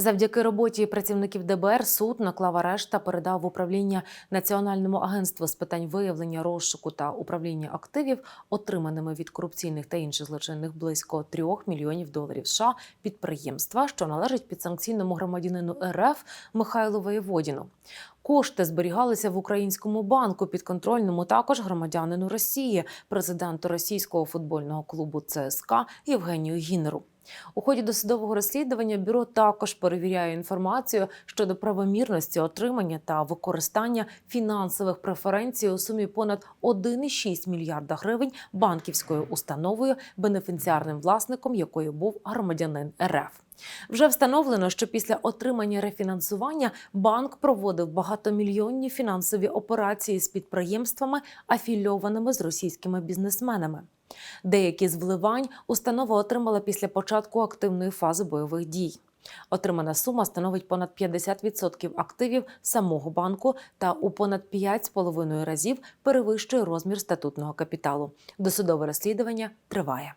Завдяки роботі працівників ДБР суд наклав арешт та передав в управління Національному агентству з питань виявлення розшуку та управління активів, отриманими від корупційних та інших злочинних близько 3 мільйонів доларів США підприємства, що належить підсанкційному громадянину РФ Михайлу Воєводіну. Кошти зберігалися в українському банку, підконтрольному також громадянину Росії, президенту російського футбольного клубу ЦСКА Євгенію Гінеру. У ході досудового розслідування бюро також перевіряє інформацію щодо правомірності отримання та використання фінансових преференцій у сумі понад 1,6 мільярда гривень банківською установою, бенефіціарним власником якої був громадянин РФ. Вже встановлено, що після отримання рефінансування банк проводив багатомільйонні фінансові операції з підприємствами, афільованими з російськими бізнесменами. Деякі з вливань установа отримала після початку активної фази бойових дій. Отримана сума становить понад 50% активів самого банку та у понад 5,5 разів перевищує розмір статутного капіталу. Досудове розслідування триває.